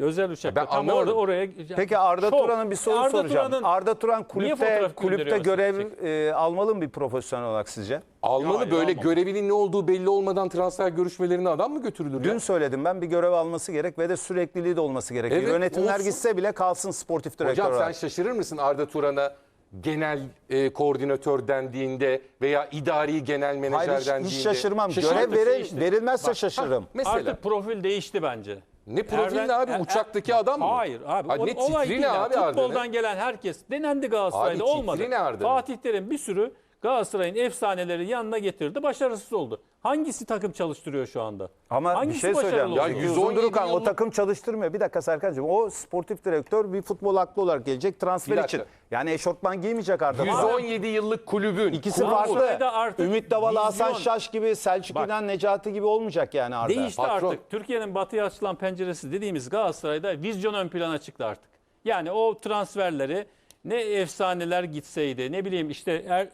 Özel uçakla Ben tam anlamadım. orada oraya. Peki Arda Şov. Turan'ın bir soru Arda soracağım. Turan'ın- Arda Turan kulüpte fotoğraf kulüpte görev e, almalı mı bir profesyonel olarak sizce? Almalı Hayır, böyle almamalı. görevinin ne olduğu belli olmadan transfer görüşmelerine adam mı götürülür Dün ya? söyledim ben bir görev alması gerek ve de sürekliliği de olması gerekiyor. Evet, Yönetimler olsun. gitse bile kalsın sportif direktör Hocam sen olarak. şaşırır mısın Arda Turan'a genel e, koordinatör dendiğinde veya idari genel menajer Hayır hiç, dendiğinde? hiç şaşırmam. Şaşırır Görev mısın? veril- işte. verilmezse Bak, şaşırırım. Mesela. Artık profil değişti bence. Ne profili Erden- abi? Er- Uçaktaki adam mı? Hayır abi. Ha, o, ne olay değil ne abi? Futboldan gelen herkes denendi Galatasaray'da Abi olmadı. ne? Fatih Terim bir sürü Galatasaray'ın efsaneleri yanına getirdi. Başarısız oldu. Hangisi takım çalıştırıyor şu anda? Ama Hangisi bir şey söyleyeceğim. Ya Ya 117 Durukan o takım çalıştırmıyor. Bir dakika Serkan'cığım. O sportif direktör bir futbol haklı olarak gelecek transfer için. Yani eşortman giymeyecek Arda. Turan. 117 yıllık kulübün. İkisi kurulu- farklı. Ümit Davala, Hasan Şaş gibi, Selçuk Bak. İnan, Necati gibi olmayacak yani Arda. Değişti Patron. artık. Türkiye'nin batıya açılan penceresi dediğimiz Galatasaray'da vizyon ön plana çıktı artık. Yani o transferleri ne efsaneler gitseydi ne bileyim işte er,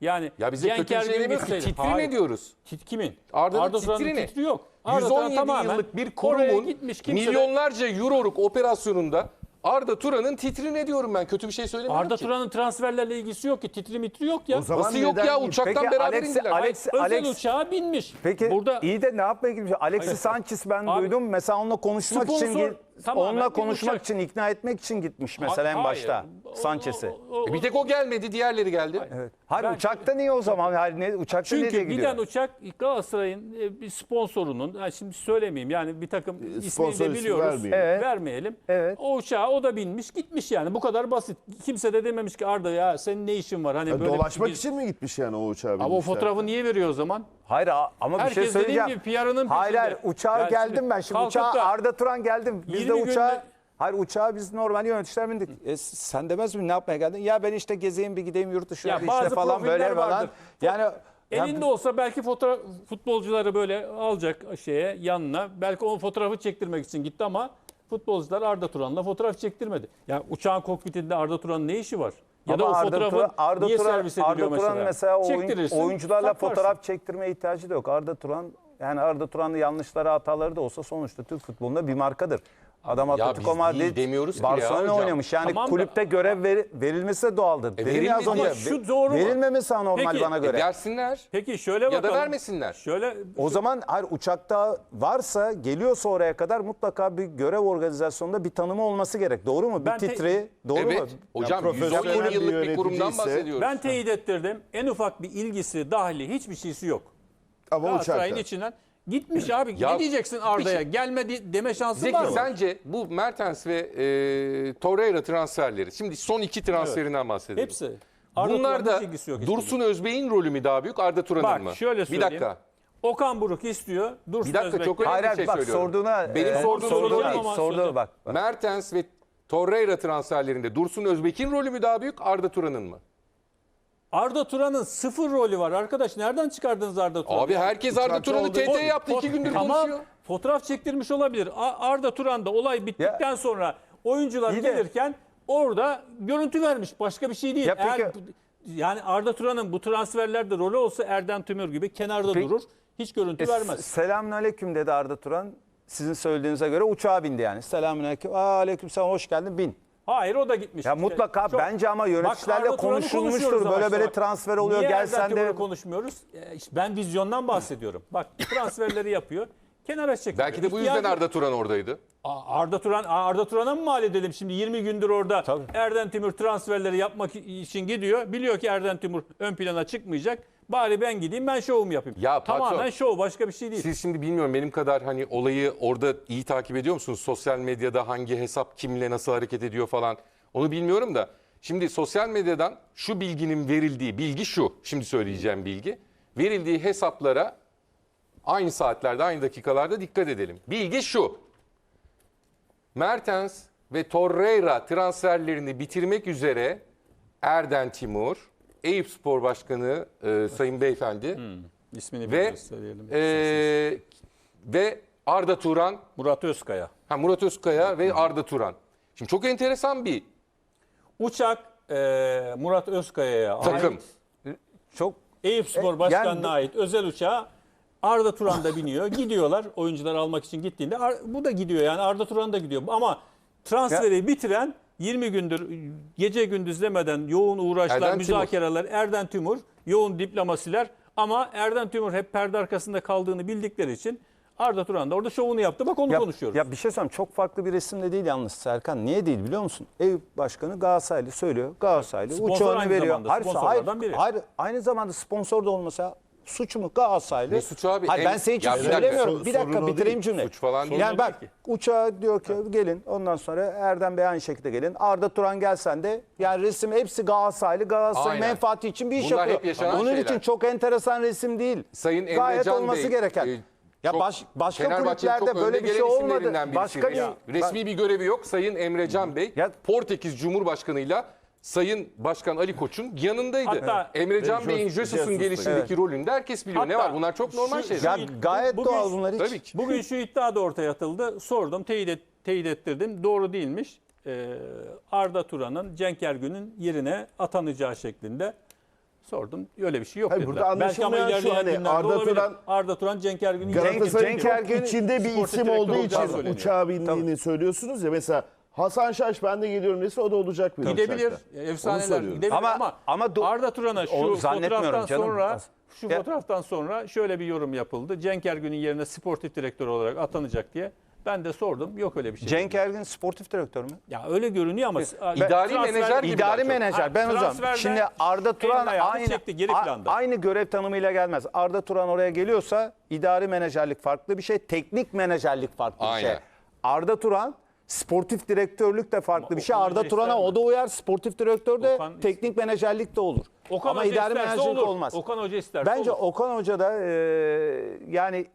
yani Ya bize kötü bir şey Gün demiyoruz ki. gitseydi. Titri Hayır. ne diyoruz? Tit kimin? Arda'nın Turan'ın titri ne? titri yok. Arda Turan 117 tamamen yıllık bir oraya kurumun gitmiş kimse de- milyonlarca euroluk operasyonunda Arda Turan'ın titri ne diyorum ben? Kötü bir şey söylemiyorum Arda ki. Turan'ın transferlerle ilgisi yok ki. Titri mitri yok ya. O zaman Nasıl yok neden ya değil? uçaktan Peki beraber Alex- indiler. Alex- Özel Alex- uçağa binmiş. Peki Burada iyi de ne yapmaya gitmiş? Alexis Sanchez ben Abi, duydum. Mesela onunla konuşmak için sponsor git- tamamen onunla bir konuşmak uçak. için ikna etmek için gitmiş mesela en başta O- Sanchez'i. o- o- E bir tek o gelmedi, diğerleri geldi. Evet. Hayır Ben- uçakta niye o zaman? Hayır, ne, uçakta nereye Çünkü gidiyor? giden uçak Galatasaray'ın e, bir sponsorunun, ha şimdi söylemeyeyim yani bir takım ismini sponsor de ismi biliyoruz. vermeyelim. Evet. Vermeyelim. Evet. O uçağa o da binmiş gitmiş yani bu kadar basit. Kimse de dememiş ki Arda ya senin ne işin var? Hani Ya böyle dolaşmak bir- için mi gitmiş yani o uçağa Ama o binmişler? fotoğrafı niye veriyor o zaman? Hayır ama bir Herkes şey dediğim söyleyeceğim. gibi PR'ının Hayır hayır uçağa Yani geldim ben. Şimdi uçağa da Arda Turan geldim. Biz 20 de günde- uçağa Hayır uçağa biz normal yöneticiler bindik. E, sen demez mi ne yapmaya geldin? Ya ben işte gezeyim bir gideyim yurt dışına Ya bir işte falan böyle profiller falan. vardır. Yani ya Elinde olsa belki fotoğraf futbolcuları böyle alacak şeye yanına. Belki o fotoğrafı çektirmek için gitti ama futbolcular Arda Turan'la fotoğraf çektirmedi. Ya uçağın kokpitinde Arda Turan'ın ne işi var? Ya da Ama o Arda fotoğrafı Turan, Arda niye Turan, servis ediliyor Arda Turan mesela? mesela oyun- oyuncularla saklarsın. fotoğraf çektirmeye ihtiyacı da yok. Arda Turan yani Arda Turan'ın yanlışları hataları da olsa sonuçta Türk futbolunda bir markadır. Adam Atletico biz Madrid demiyoruz ki ya Barcelona hocam. oynamış. Yani Tamam da- kulüpte görev veri- verilmesi de doğaldır. Dedim ya az verilmedi. önce. Ama şu doğru mu? Verilmemesi anormal Peki, bana E göre. versinler. Peki şöyle Ya da bakalım. vermesinler. Şöyle O zaman hayır uçakta varsa geliyorsa oraya kadar mutlaka bir görev organizasyonunda bir tanımı olması gerek. Doğru mu? Ben bir te- titri. Doğru mu? Evet. Hocam profesyonel 117 bir yıllık bir yönetici kurumdan ise- bahsediyoruz. ben teyit ettirdim. En ufak bir ilgisi, dahili hiçbir şeysi yok. Ama Galatasaray'ın uçakta. içinden gitmiş abi. Ya, ne diyeceksin Arda'ya? Gelme di- deme şansın Zeki var mı? sence bu Mertens ve e, Torreira transferleri, şimdi son iki transferinden bahsedelim. Hepsi. Arda Bunlar da. Dursun Özbey'in rolü mü daha büyük, Arda Turan'ın Bak mı? şöyle Bir söyleyeyim. dakika. Okan Buruk istiyor. Dursun Bir dakika, Özbek çok önemli. Hayır bir şey bak söylüyorum. sorduğuna Benim e, sorduğum soru değil sorduğuna söyle. bak. Mertens ve Torreira transferlerinde Dursun Özbek'in rolü mü daha büyük, Arda Turan'ın mı? Arda Turan'ın sıfır rolü var arkadaş. Nereden çıkardınız Arda Turan'ı? Abi herkes Arda Turan'ı. TT yaptı, iki gündür tamam, konuşuyor. Fotoğraf çektirmiş olabilir. A- Arda Turan da olay bittikten Ya- sonra oyuncular İyi de- gelirken orada görüntü vermiş. Başka bir şey değil. Ya Eğer peki- yani Arda Turan'ın bu transferlerde rolü olsa Erdem Tümür gibi kenarda Peki- durur. Hiç görüntü E, vermez. Selamünaleyküm dedi Arda Turan. Sizin söylediğinize göre uçağa bindi yani. Selamünaleyküm. Aa, aleykümselam hoş geldin bin. Hayır o da gitmiş. Ya mutlaka çok- bence ama Bak, yöneticilerle Turan'ı konuşulmuştur. Böyle böyle bak. transfer oluyor. Niye Gel Erdem sen de konuşmuyoruz? İşte ben vizyondan bahsediyorum. Bak transferleri yapıyor. Kenara çekiliyor. Belki de bu yüzden İhtiyacı- Arda Turan oradaydı. Aa, Arda Turan Arda Turan'a mı mal edelim şimdi 20 gündür orada Tabii. Erdem Timur transferleri yapmak için gidiyor. Biliyor ki Erdem Timur ön plana çıkmayacak. Bari ben gideyim ben şovumu yapayım. Ya patron, Tamamen şov başka bir şey değil. Siz şimdi bilmiyorum benim kadar hani olayı orada iyi takip ediyor musunuz? Sosyal medyada hangi hesap kimle nasıl hareket ediyor falan onu bilmiyorum da. Şimdi sosyal medyadan şu bilginin verildiği bilgi şu. Şimdi söyleyeceğim bilgi. Verildiği hesaplara aynı saatlerde aynı dakikalarda dikkat edelim. Bilgi şu. Mertens ve Torreira transferlerini bitirmek üzere Erden Timur, Eyüp Spor Başkanı e, Sayın Beyefendi İsmini ve söyleyelim. e, ve Arda Turan, Murat Özkaya. ha Murat Özkaya ve Arda Turan. Şimdi çok enteresan bir Uçak e, Murat Özkaya'ya takım. ait. çok Eyüp Spor E, Başkanı'na yani bu- ait özel uçağa Arda Turan da biniyor. Gidiyorlar oyuncular almak için gittiğinde. Ar- bu da gidiyor yani Arda Turan da gidiyor. Ama transferi bitiren 20 gündür gece gündüz demeden yoğun uğraşlar, Erden Timur. müzakereler. Erden Timur, yoğun diplomasiler. Ama Erden Timur hep perde arkasında kaldığını bildikleri için Arda Turan da orada şovunu yaptı. Bak onu Ya, konuşuyoruz. ya bir şey söyleyeyim çok farklı bir resimde değil yalnız Serkan. Niye değil biliyor musun? Ev başkanı Galatasaraylı söylüyor. Galatasaraylı Sponsor uçağını veriyor. zamanda, Hayır, hayır, biri. hayır, aynı zamanda sponsor da olmasa suç mu Galatasaraylı? Ne suçu abi? Hayır, En- ben senin için Ya bir dakika, söylemiyorum. bir sorun dakika o bitireyim değil. cümle. Suç falan değil. Yani Sorun bak uçağa diyor ki gelin ondan sonra Erdem Bey aynı şekilde gelin. Arda Turan gelsen de yani resim hepsi Galatasaraylı. Galatasaray Aynen. menfaati için bir iş Bunlar yapıyor. hep yaşanan Bunun şeyler. için çok enteresan resim değil. Sayın Gayet Emrecan olması Bey, gereken. e, ya çok- baş, başka Fenerbahçe'nin çok kulüplerde böyle bir şey gelen olmadı. isimlerinden birisi. Başka bir resmi bir görevi yok. Sayın Emrecan Bey Ya- Portekiz Cumhurbaşkanı'yla Sayın Başkan Ali Koç'un yanındaydı. Hatta- Emrecan Evet, Bey'in Jesus- Jesus'un Jesus Bey. gelişindeki rolünü de herkes biliyor. ne Hatta var? Bunlar çok normal şu- şeyler. Ya Bu- gayet bugün- doğal bunlar hiç. Tabii ki. Bugün şu iddia da ortaya atıldı. Sordum, teyit, et- teyit ettirdim. Doğru değilmiş. Ee, Arda Turan'ın Cenk Ergün'ün yerine atanacağı şeklinde sordum. Öyle bir şey yok Hayır, dediler. burada anlaşılmayan şu, ilerleyen hani günlerde Arda olabilir. Turan- Arda Turan Cenk Ergün'ün yerine Galatasaray'ın Cenk çok Ergün içinde bir sportif isim direktör olduğu olacağı için söyleniyor. uçağa bindiğini söylüyorsunuz ya. Mesela Hasan Şaş ben de geliyorum dese o da olacak bir Gidebilir. Efsaneler soruyorum. gidebilir Ama- ama, ama do- Arda Turan'a şu zannetmiyorum fotoğraftan canım. sonra şu Ya- fotoğraftan sonra şöyle bir yorum yapıldı. Cenk Ergün'ün yerine sportif direktör olarak atanacak diye. Ben de sordum. Yok öyle bir şey. Cenk Ergün sportif direktör mü? Ya öyle görünüyor ama İdari menajer gibi İdari çok. menajer. Ben o zaman. Şimdi Arda Turan aynı, çekti geri planda. aynı görev tanımıyla gelmez. Arda Turan oraya geliyorsa idari menajerlik farklı bir şey, teknik menajerlik farklı bir şey. Aynen. Arda Turan sportif direktörlük de farklı Ama bir şey. Okan Arda Hoca Turan'a ister mi? o da uyar. Sportif direktör de Okan- teknik menajerlik de olur. Okan Ama Hoca idari isterse menajerlik olur. olmaz. Okan Hoca isterse Bence olur. Okan Hoca da e, yani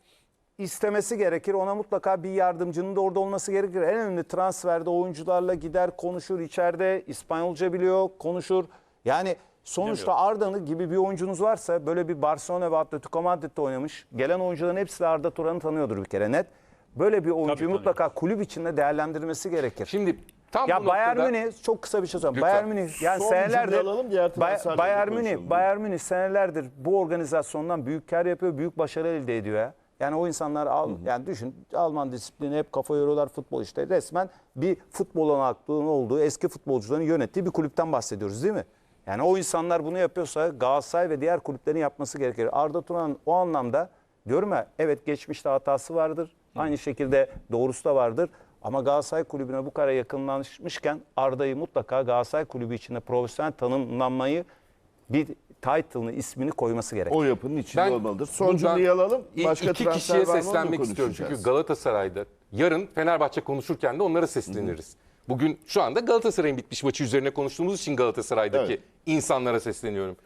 istemesi gerekir. Ona mutlaka bir yardımcının da orada olması gerekir. En önemli transferde oyuncularla gider, konuşur. içeride İspanyolca biliyor, konuşur. Yani sonuçta Arda'nın gibi bir oyuncunuz varsa böyle bir Barcelona ve Atletico Madrid'de oynamış. Gelen oyuncuların hepsi de Arda Turan'ı tanıyordur bir kere net. Böyle bir oyuncuyu tanıyor. mutlaka kulüp içinde değerlendirmesi gerekir. Şimdi tam Ya bu Bayern noktada Münih çok kısa bir şey söyleyeyim. Lütfen. Bayern Münih yani Son senelerdir alalım, diğer Bay- Bayern. Münih Bayern Münih senelerdir bu organizasyondan büyük kar yapıyor, büyük başarı elde ediyor ya. Yani o insanlar al, yani düşün Alman disiplini hep kafa yoruyorlar futbol işte resmen bir futbol olaklığının olduğu eski futbolcuların yönettiği bir kulüpten bahsediyoruz değil mi? Yani o insanlar bunu yapıyorsa Galatasaray ve diğer kulüplerin yapması gerekir. Arda Turan o anlamda diyorum ya evet geçmişte hatası vardır. Aynı şekilde doğrusu da vardır. Ama Galatasaray kulübüne bu kadar yakınlaşmışken Arda'yı mutlaka Galatasaray kulübü içinde profesyonel tanımlanmayı bir title'ını, ismini koyması gerekir. O yapının içinde Ben olmalıdır. Son buradan cümleyi alalım. Başka iki transfer kişiye var mı? Onu seslenmek istiyorum. Çünkü. Galatasaray'da yarın Fenerbahçe konuşurken de onlara sesleniriz. Bugün şu anda Galatasaray'ın bitmiş maçı üzerine konuştuğumuz için Galatasaray'daki Evet. insanlara sesleniyorum.